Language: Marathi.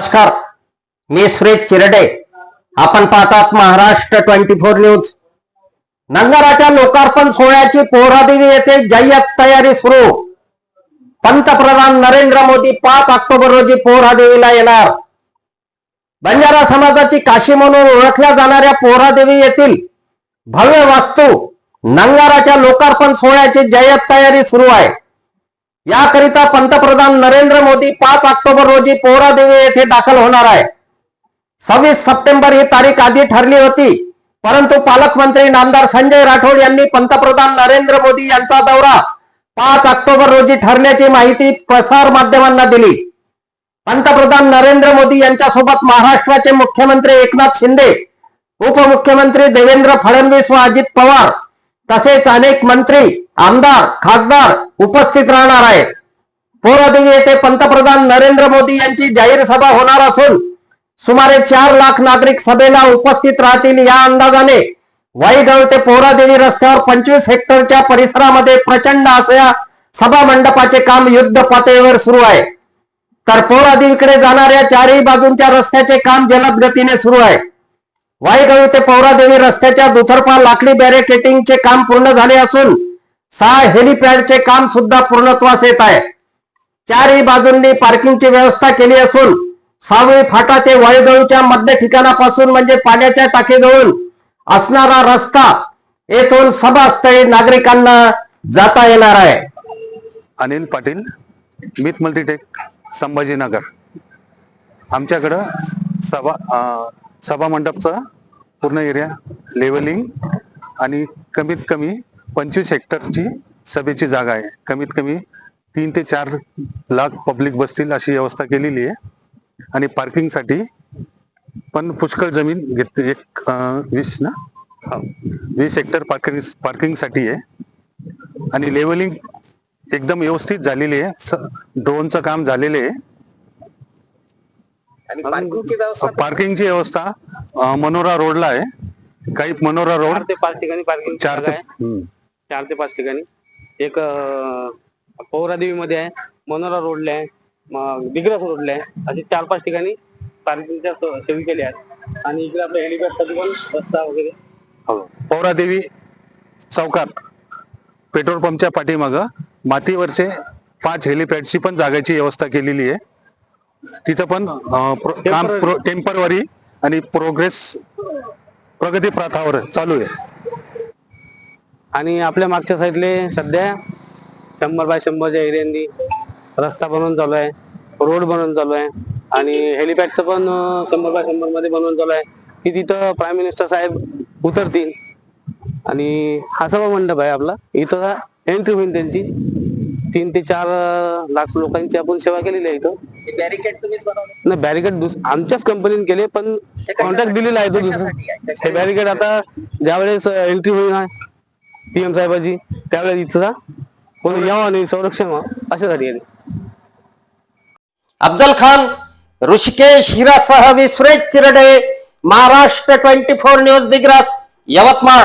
नमस्कार. मी सुरेश चिरडे. आपण पाहतात महाराष्ट्र ट्वेंटी फोर न्यूज. नंगराच्या लोकार्पण सोहळ्याची पोहरादेवी येथे जय्यत तयारी सुरू. पंतप्रधान नरेंद्र मोदी पाच ऑक्टोबर रोजी पोहरादेवीला येणार. बंजारा समाजाची काशी म्हणून ओळखल्या जाणाऱ्या पोहरादेवी येथील भव्य वास्तू नंगाराच्या लोकार्पण सोहळ्याची जय्यत तयारी सुरू आहे. याकरिता पंतप्रधान नरेंद्र मोदी पाच ऑक्टोबर रोजी पोहरादेवी येथे दाखल होणार आहे. सव्वीस सप्टेंबर ही तारीख आधी ठरली होती परंतु पालकमंत्री नामदार संजय राठोड यांनी पंतप्रधान नरेंद्र मोदी यांचा दौरा पाच ऑक्टोबर रोजी ठरल्याची माहिती प्रसार माध्यमांना दिली. पंतप्रधान नरेंद्र मोदी यांच्यासोबत महाराष्ट्राचे मुख्यमंत्री एकनाथ शिंदे उपमुख्यमंत्री देवेंद्र फडणवीस व अजित पवार तसेच अनेक मंत्री आमदार खासदार उपस्थित राहणार आहेत. पोरादेवी येथे पंतप्रधान नरेंद्र मोदी यांची जाहीर सभा होणार असून सुमारे चार लाख नागरिक सभेला उपस्थित राहतील या अंदाजाने. वाईगाव ते पोरादेवी रस्त्यावर पंचवीस हेक्टरच्या परिसरामध्ये प्रचंड अशा सभा मंडपाचे काम युद्ध पातळीवर सुरू आहे. तर पोरादेवीकडे जाणाऱ्या चारही बाजूंच्या रस्त्याचे काम जलद गतीने सुरू आहे. वाईगाव ते पौरादेवी रस्त्याच्या दुथरपा लाकडी बॅरिकेटिंगचे काम पूर्ण झाले असून सहा हेलिपॅडचे काम सुद्धा पूर्णत्वास येत आहे. चारही बाजूंनी पार्किंगची व्यवस्था केली असून सावळी फाटा ते वाळूगळूच्या मध्य ठिकाणापासून म्हणजे पाण्याच्या टाकीजवळून असणारा रस्ता येथून सभास्थळी नागरिकांना जाता येणार आहे. अनिल पाटील मित मल्टीटेक संभाजीनगर. आमच्याकडं सभा सभा मंडपचा पूर्ण एरिया लेवलिंग आणि कमीत कमी पंचवीस हेक्टरची सभेची जागा आहे. कमीत कमी तीन ते चार लाख पब्लिक बसतील अशी व्यवस्था केलेली आहे. आणि पार्किंगसाठी पण पुष्कळ जमीन घेते एक वीस ना? वीस हेक्टर पार्किंग पार्किंगसाठी आहे. आणि लेवलिंग एकदम व्यवस्थित झालेली आहे. स- ड्रोनचं काम झालेले आहे. आणि पार्किंगची व्यवस्था पार्किंगची व्यवस्था मनोरा रोडला आहे. काही मनोरा रोड चार ते पाच ठिकाणी पार्किंग चार ते हम्म. चार ते पाच ठिकाणी. एक पौरादेवी मध्ये आहे मनोरा रोडला आहे मग दिग्रस रोडला आहे. असे चार पाच ठिकाणी पार्किंगच्या सो- सोयी केल्या आहेत. आणि इकडे आपल्या हेलिपॅडसाठी पण रस्ता वगैरे. हो. पौरादेवी चौकात पेट्रोल पंपच्या पाठीमाग मातीवरचे पाच हेलिपॅडची पण जागेची व्यवस्था केलेली आहे. तिथं पण काम टेम्परवरी आणि प्रोग्रेस प्रगती प्रथावर चालू आहे. आणि आपल्या मागच्या साईडले सध्या शंभर बाय शंभरच्या एरियांनी रस्ता बनवून चालू आहे रोड बनवून चालू आहे आणि हेलिपॅडचं पण शंभर बाय शंभरमध्ये बनवून चालू आहे. की तिथं प्राईम मिनिस्टर साहेब उतरतील. आणि हा सभा मंडप आहे आपला. इथं एंट्री होईल त्यांची. तीन ते चार लाख लोकांची आपण सेवा केलेली आहे इथं. बॅरिकेड तुम्हीच बनवले? नाही बॅरिकेड आमच्याच कंपनीने केले पण कॉन्ट्रॅक्ट दिलेला आहे तो दुसरा. हे बॅरिकेड आता ज्यावेळेस एंट्री होईल ना पीएम साहेबाची त्यावेळेस इथं कोणी यावं आणि संरक्षण व्हावं अशासाठी ते. अफजल खान ऋषिकेश हिरासह मी Suresh Chirde Maharashtra twenty four news Digras Yavatmal.